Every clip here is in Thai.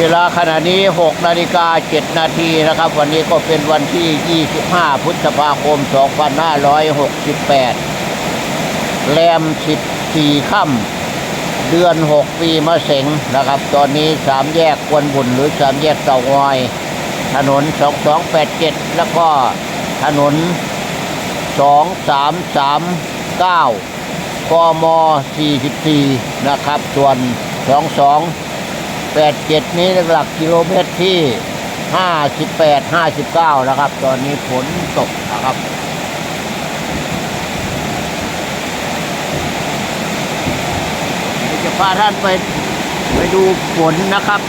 เวลาขณะนี้ 6 นาฬิกา 7 นาทีนะครับ วันนี้ก็เป็นวันที่ 25 พฤษภาคม 2568 แรม 14 ค่ำเดือน 6 ปีมะเสงนะครับ ตอนนี้สามแยกกวนบุญหรือสามแยกเตางอย ถนน 2287 แล้วก็ถนน 2339 กม 44 นะครับ ส่วน 87 นี้หลักกิโลเมตรที่ 58 59 นะครับ ตอนนี้ฝนตกนะครับจะพาท่านไปไปดูฝนนะครับ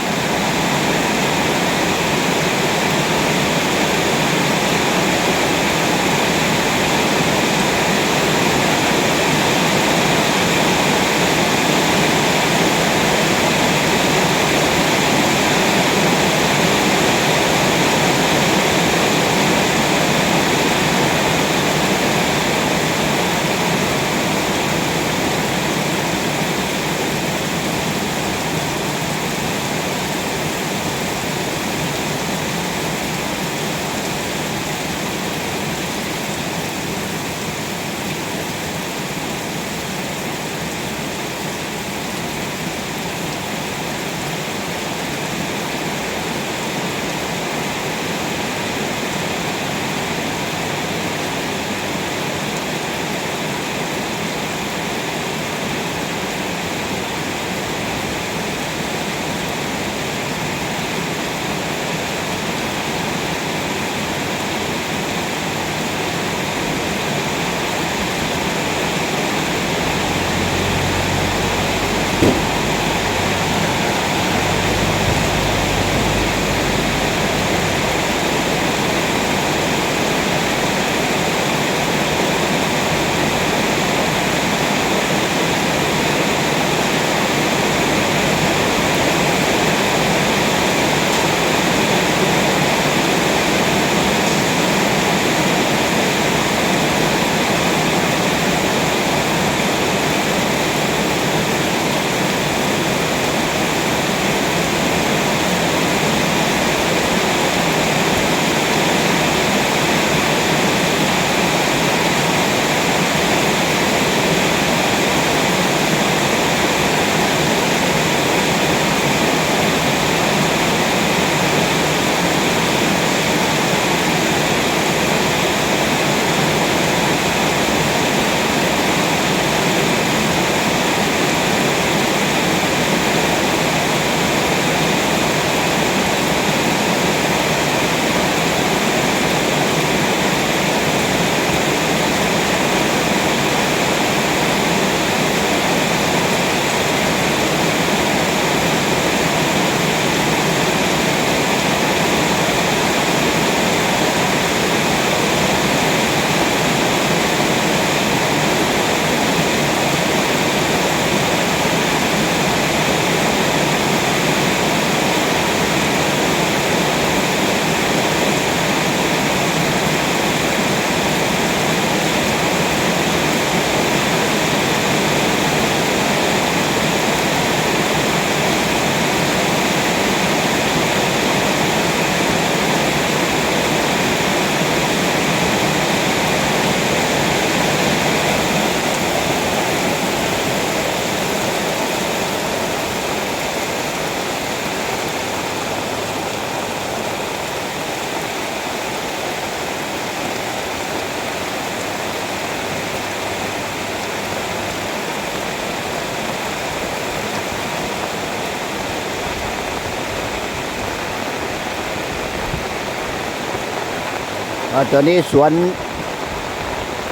ตัวนี้สวน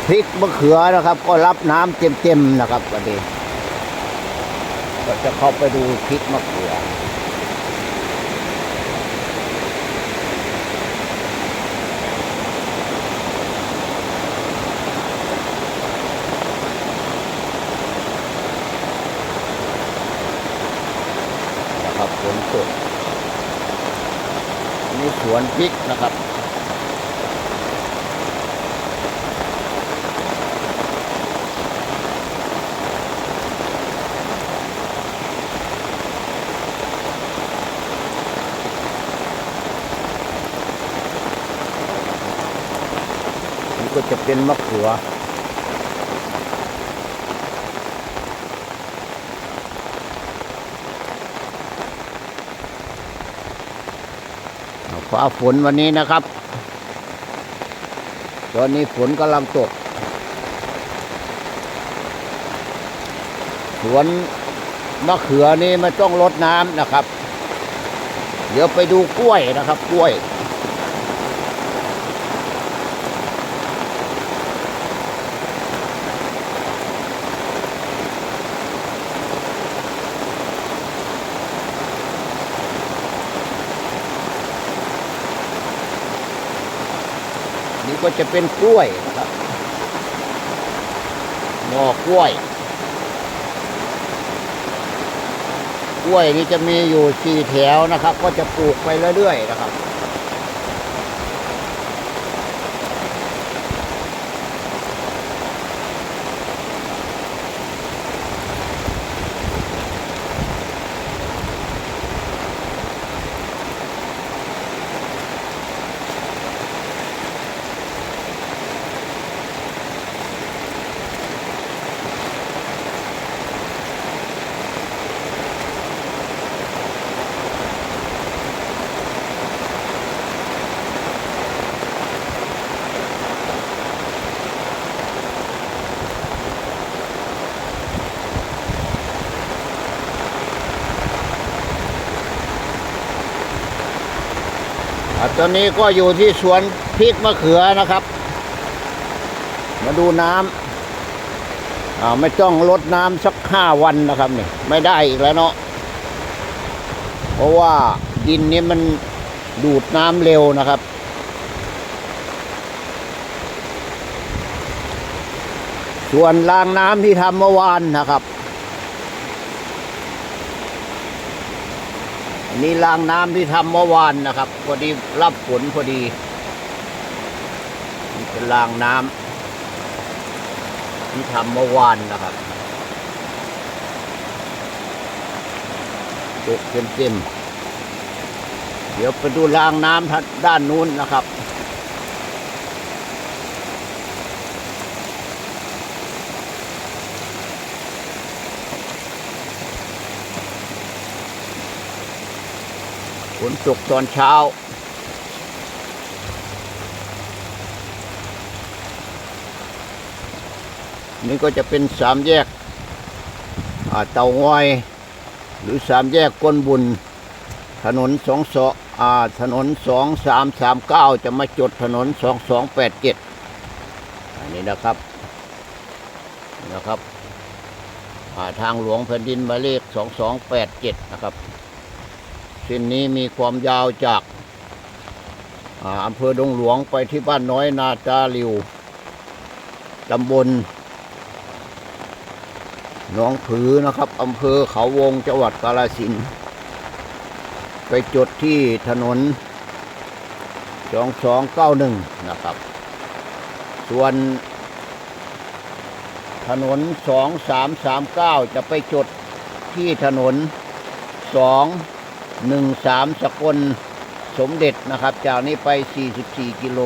พริกมะเขือนะครับ ก็รับน้ำเต็มๆนะครับวันนี้ก็จะเข้าไปดูพริกมะเขือนะครับฝนตกนี่สวนพริกนะครับ ก็จะเป็นมะเขือ ฟ้าฝนวันนี้นะครับ ตอนนี้ฝนกำลังตก สวนมะเขือนี่ไม่ต้องรดน้ำนะครับ เดี๋ยวไปดูกล้วยนะครับ กล้วย นี่ก็จะเป็นกล้วยนะครับหน่อกล้วย กล้วยนี่จะมีอยู่สี่แถวนะครับ ก็จะปลูกไปเรื่อยๆนะครับ ตอนนี้ก็อยู่ที่สวนพริกมะเขือนะครับ มาดูน้ำอ่าไม่ต้องลดน้ำสักห้าวันนะครับนี่ไม่ได้อีกแล้วเนาะเพราะว่าดินนี้มันดูดน้ำเร็วนะครับ ส่วนรางน้ำที่ทำเมื่อวานนะครับ อันนี้รางน้ำที่ทำเมื่อวานนะครับ พอดีรับฝนพอดีนี่เป็นรางน้ำที่ทำเมื่อวานนะครับตกเต็มๆเดี๋ยวไปดูรางน้ำทางด้านนู้นนะครับ นตกตอนเช้า นี่ก็จะเป็นสามแยกอาเตางอย หรือสามแยกก้นบุญ ถนนสองสออ่าถนนสองสามสามเก้าจะมาจดถนนสองสองแปดเจ็ดอันนี้นะครับนะครับทางหลวงแผ่นดินหมายเลขสองสองแปดเจ็ดนะครับ เส้นนี้มีความยาวจากอำเภอดงหลวงไปที่บ้านน้อยนาจาริวตำบลหนองผือนะครับอำเภอเขาวงจังหวัดกาฬสินธุ์ไปจดที่ถนน 2291 นะครับ ส่วนถนน 2339 จะไปจดที่ถนน 2 หนึ่งสามสกลสมเด็จนะครับ จากนี้ไป 44 กิโล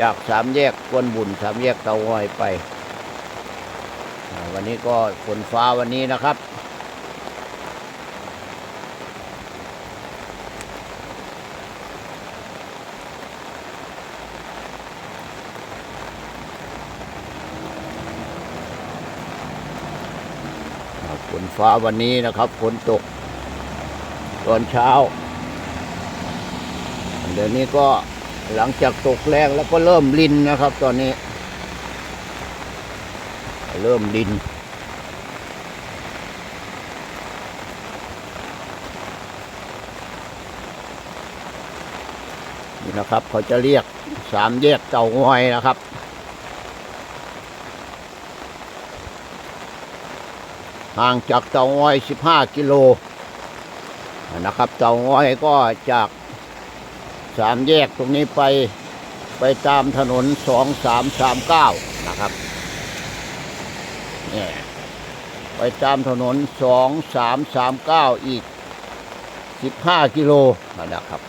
จากสามแยกกวนบุญสามแยกเตางอยไป วันนี้ก็ฝนฟ้าวันนี้นะครับ ฝนฟ้าวันนี้นะครับฝนตก ตอนเช้า เดี๋ยวนี้ก็หลังจากตกแรงแล้วก็เริ่มลินนะครับ ตอนนี้ เริ่มลินนี่นะครับ เขาจะเรียกสามแยกเต่างอยนะครับห่างจากเตางอย 15 กิโล นะครับเตางอยก็จากสามแยกตรงนี้ไปไปตามถนนสองสามสามเก้านะครับเนี่ยไปตามถนนสองสามสามเก้าอีกสิบห้ากิโลนะครับ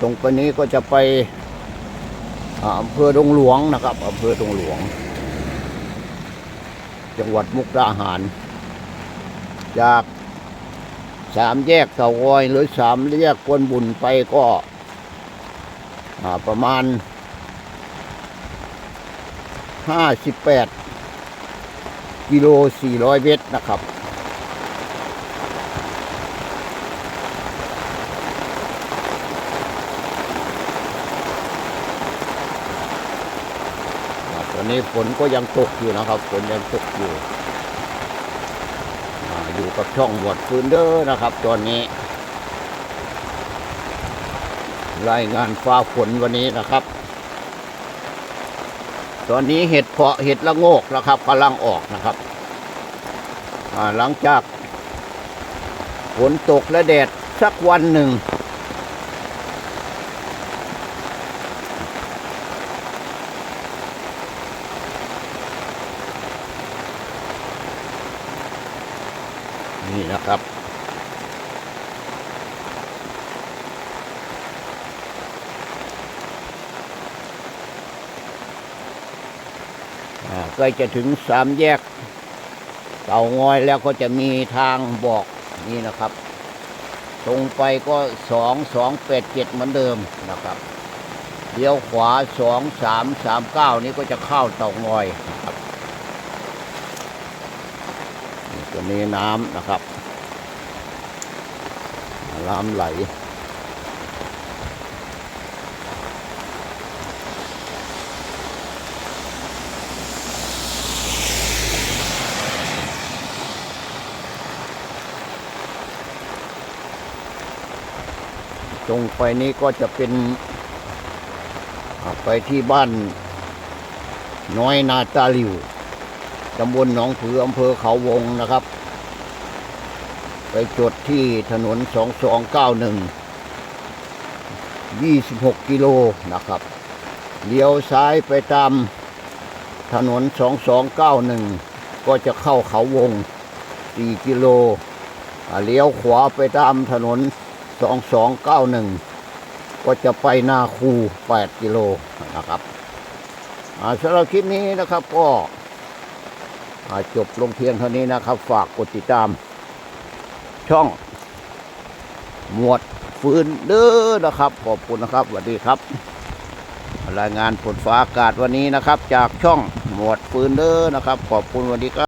ตรงไปนี้ก็จะไปอำเภอดงหลวงนะครับอำเภอดงหลวง จังหวัดมุกดาหาร จากสามแยกเตางอยหรือสามแยกกวนบุญไปก็ประมาณห้าสิบแปดกิโลสี่ร้อยเมตรนะครับ อ่าตอ นี้ฝนก็ยังตกอยู่นะครับ ฝนยังตกอยู่ออยู่กับช่องบวดฟืนเด้อนะครับ ตอนนี้ รายงานฟ้าฝนวันนี้นะครับ ตอนนี้เห็ดเพาะเห็ดละโงกนะครับกำลังออกนะครับหลังจากฝนตกและแดดสักวันหนึ่ง นี่นะครับ อ่า ใกล้จะถึงสามแยกเต่างอยแล้วก็จะมีทางบอกนี่นะครับ ตรงไปก็สองสองแปดเจ็ดเหมือนเดิมนะครับเลี้ยวขวาสองสามสามเก้านี้ก็จะเข้าเต่างอยนะครับตัวนี้น้ำนะครับน้ำไหล ตรงไปนี้ก็จะเป็นไปที่บ้านน้อยนาตาลิวตำบลหนองผืออำเภอเขาวงนะครับ ไปจดที่ถนน 2291 26 กิโลนะครับ เลี้ยวซ้ายไปตามถนน 2291 ก็จะเข้าเขาวง 4 กิโล เลี้ยวขวาไปตามถนน 2291ก็จะไปนาคู8กิโลนะครับสำหรับคลิปนี้นะครับก็จบลงเพียงเท่านี้นะครับ ฝากกดติดตาม ช่องหมวดฟื้นเด้อนะครับ ขอบคุณนะครับสวัสดีครับ รายงานฝนฟ้าอากาศวันนี้นะครับ จากช่องหมวดฟื้นเด้อนะครับ ขอบคุณวัสดีครับ